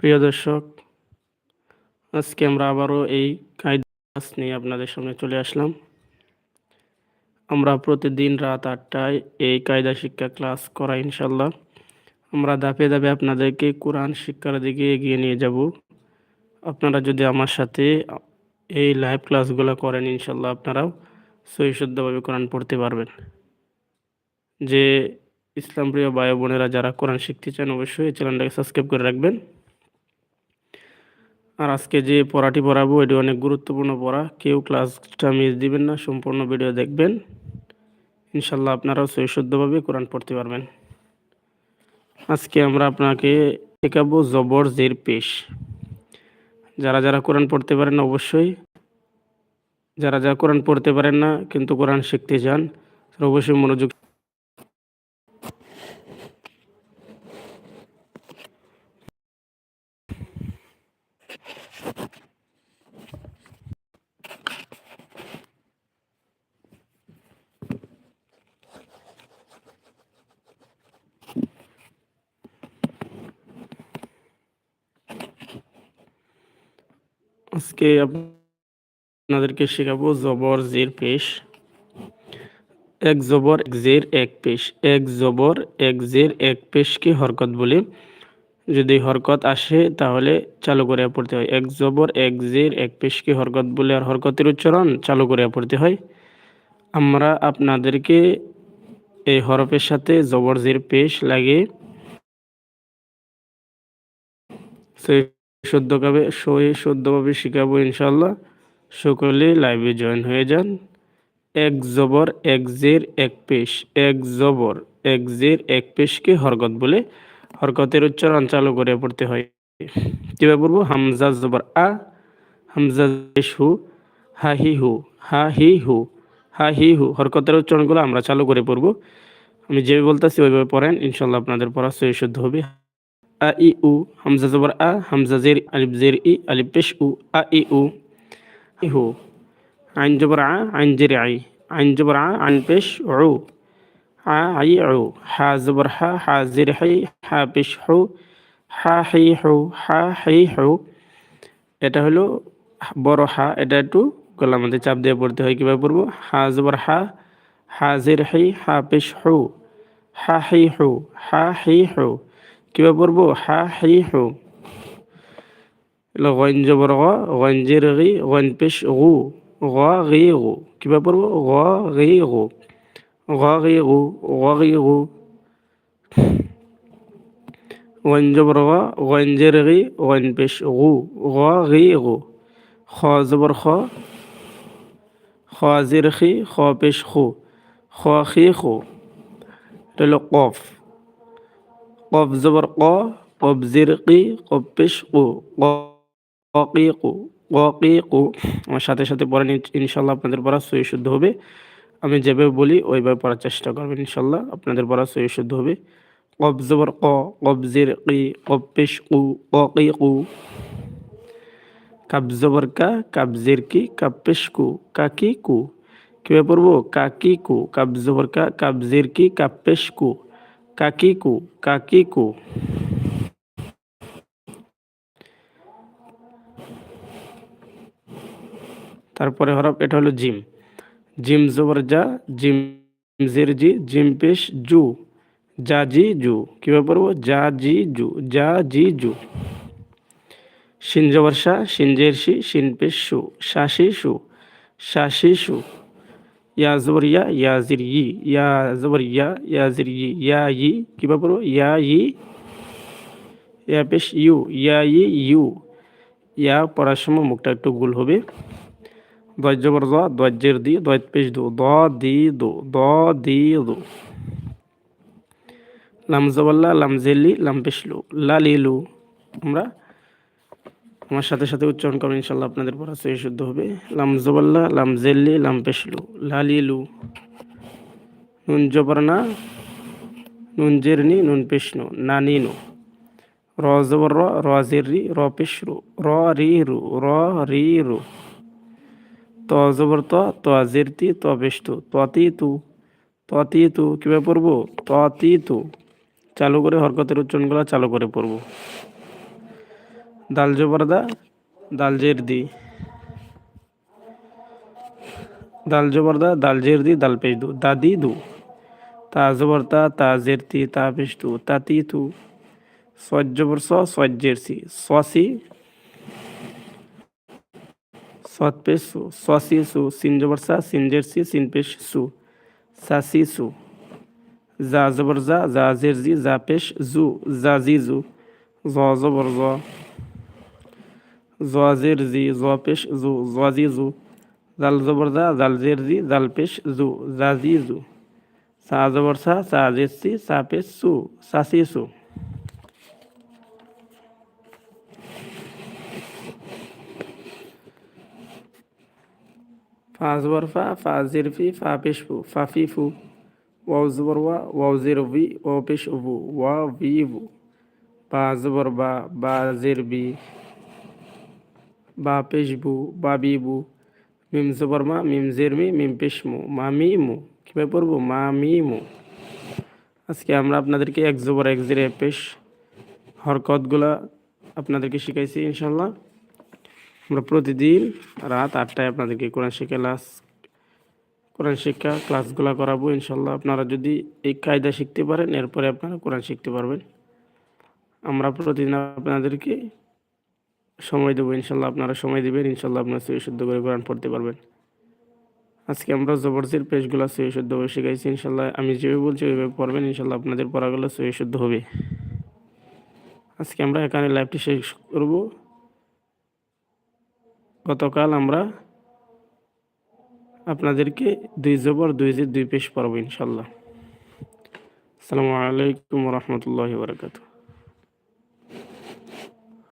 প্রিয় দর্শক, আজকে আমরা আবারও এই ক্লাস নিয়ে আপনাদের সামনে চলে আসলাম। আমরা প্রতিদিন রাত আটটায় এই কায়দা শিক্ষা ক্লাস করাই ইনশাল্লাহ আমরা ধাপে ধাপে আপনাদেরকে কোরআন শিক্ষার দিকে এগিয়ে নিয়ে যাব। আপনারা যদি আমার সাথে এই লাইভ ক্লাসগুলো করেন ইনশাল্লাহ আপনারাও সহি শুদ্ধভাবে কোরআন পড়তে পারবেন। যে ইসলাম প্রিয় ভাই বোনেরা যারা কোরআন শিখতে চান অবশ্যই এই চ্যানেলটাকে সাবস্ক্রাইব করে রাখবেন। আর আজকে যে পড়াটি পড়াবো, এটি অনেক গুরুত্বপূর্ণ পড়া। কেউ ক্লাসটা মিস দিবেন না, সম্পূর্ণ ভিডিও দেখবেন। ইনশাল্লাহ আপনারাও সৈশুদ্ধভাবে কোরআন পড়তে পারবেন। আজকে আমরা আপনাকে শেখাবো জবর জের পেশ। যারা যারা কোরআন পড়তে পারেন অবশ্যই। যারা যারা কোরআন পড়তে পারেন না, কিন্তু কোরআন শিখতে চান অবশ্যই মনোযোগ আজকে আপনাদেরকে শেখাবো জবর, জের, পেশ। এক জবর, এক জের, এক পেশ। এক জবর, এক জের, এক পেশকে হরকত বলে। যদি হরকত আসে, তাহলে চালু করে পড়তে হয়। এক জবর, এক জের, এক পেশকে হরকত বলে আর হরকতের উচ্চারণ চালু করে পড়তে হয়। আমরা আপনাদেরকে এই হরফের সাথে জবর, জের, পেশ লাগে সেই শুদ্ধভাবে সই শুদ্ধভাবে শিখাবো ইনশাল্লাহ সকলে লাইভে জয়েন হয়ে যান। এক জবর, এক জের, এক পেশ। এক জবর, এক জের, এক পেশকে হরকত বলে হরকতের উচ্চারণ চালু করে পড়তে হয়। কীভাবে পড়ব? হামজা জবর, আ। হামজা হু, হা হি হু, হা হি হু, হা হি হু। হরকতের উচ্চারণগুলো আমরা চালু করে পড়ব। আমি যেভাবে বলতেছি ওইভাবে পড়েন। ইনশাল্লাহ আপনাদের পড়া সহি শুদ্ধ হবে। আ ই উ হামজা জবর আ হামজা জের আলিফ জের ই আলিফ পেশ উ আ ই উ হু আইন জবর আ আইন জের আই আইন জবর আ আইন পেশ উ আ আই উ হা জবর হা হা জের হাই হা পেশ হু হা হাই হু হা হাই হু এটা হলো বড় হা, এটা একটু গলার মধ্যে চাপ দিয়ে পড়তে হয়, কীভাবে পড়ব? হা জবর হা হা জের হাই হা পেশ হু, হা হাই হু, হা হাই হু। কীভাবে পড়ব হা হাই হু। এলো গঞ্জ বড় গঞ্জের গি গন পেশ, গু। গ, গি, গু। কীভাবে পড়ব গ, গি, গু। গ, গি, গু। গ, গি, গু। গঞ্জ বড় গঞ্জের গি গন পেশ, গু। গ, গি, গু। খ জবর খ। খ জের খি, খ পেশ, খু। খ, খি, খু। এটা হলো কফ। কফ জবর ক কফ জের কি কফ পেশ কু কু কু আমার সাথে সাথে পড়েন ইনশাল্লাহ আপনাদের পড়া সহি শুদ্ধ হবে। আমি যেভাবে বলি, ওইভাবে পড়ার চেষ্টা করবেন ইনশাল্লাহ আপনাদের পড়া সহি শুদ্ধ হবে। কফ জবর ক কফ জের কি কফ পেশ কু কি কু কাব জবর কা কাব জের কি কাব পেশ কু কাকি কু কীভাবে পড়ব? কাকি কু কাব জবর কা কাব জের কি কাব পেশ কু কাকি কু কাকি কু তারপরে হরফ, এটা হলো জিম। জিম জবর যা জিম জের জি, জিম পেশ জু। যা জি জু, কীভাবে পড়ব? যা জি জু যা জি জু। শিন জবর শা শিন জের পেশ শু শাশি শু শাশি শু ইয়া জবর ইয়া ইয়া জির ই ইয়া জবর ইয়া ইয়া জির ই ইয়া ই কীভাবে পড়ব ইয়া ই ইয়া পেশ ইউ ইয়া ই ইউ ইয়া পড়ার সময় মুখটা একটু গোল হবে দশ জবর দ দজ্জের দি দশ পেশ দু দ দি দু দ দি দু লাম জবল্লা লাম জেলি লাম পেশলু লালিলু আমরা আমার সাথে সাথে উচ্চারণ করবেন ইনশাল্লাহ আপনাদের পড়া সহি শুদ্ধ হবে। লাম জবল্লা, লাম জেল্লি, লাম পেশলু, লালিলু। নুন জবরনা, নুন জেরনি, নুন পেশনু, নানিনু। র জবর র র জেরি র পেশরু, র রি রু র রি রু ত জবর ত ত জেরতি, ত পেশতু ততি। তু ততি তু কীভাবে পড়ব? ততি। তু চালু করে হরকতের উচ্চারণগুলো চালু করে পড়ব। দাল জবর দা দাল জের দি দাল জবর দা দাল দি দাল পেশ দু দাদি দু তা জবর তা তা জের তি পেশ তু তাতি তু সজ জবর স সজ জের সি সসি সৎ পেশ সু সসি সু সিন জবর সা সিন জের সি সিন পেশ সু সাসি সু জা জবর জা জা জের জি জা পেশ জু জা জি জু জ জবর জ জ জের জি জ পেশ জু জাল জবর জা জাল জের জাল পেশ জু জা জি জু সা জবর সা সা জের সি সা পেশ সু সাসি সু ফা জবর ফা ফা জের ফি ফা পেশ ফু ফা ফি ফু ওয়াও জবর ওয়া ওয়াও জের ভি ওয়াও পেশ ভু ওয়া ভি ভু বা জবর বা বা জের বি বা পেশ বু বা বি বু মিম জবর মা মিম জের মি মিম পেশ মু মা মি মু কীভাবে পড়ব? মা মি মু আজকে আমরা আপনাদেরকে এক জবর, এক জের পেশ হরকতগুলা আপনাদেরকে শিখাইছি ইনশাল্লাহ আমরা প্রতিদিন রাত আটটায় আপনাদেরকে কোরআন শিক্ষা ক্লাস, কোরআন শিক্ষা ক্লাসগুলো করাবো ইনশাল্লাহ আপনারা যদি এই কায়দা শিখতে পারেন, এরপরে আপনারা কোরআন শিখতে পারবেন। আমরা প্রতিদিন আপনাদেরকে সময় দেবো, ইনশাল্লাহ আপনারা সময় দেবেন, ইনশাল্লাহ আপনারা সই শুদ্ধ করে কোরআন পড়তে পারবেন। আজকে আমরা জবরজির পেজগুলো সই শুদ্ধভাবে শিখাইছি, ইনশাল্লাহ আমি যেভাবে বলছি ওইভাবে পড়বেন, ইনশাল্লাহ আপনাদের পড়াগুলো সই শুদ্ধ হবে। আজকে আমরা এখানে লাইভটি শেষ করব। গতকাল আমরা আপনাদেরকে দুই জবর, দুই যে দুই পেশ পড়ব, ইনশাল্লাহ। আসসালামু আলাইকুম রহমতুল্লাহ বারকাতু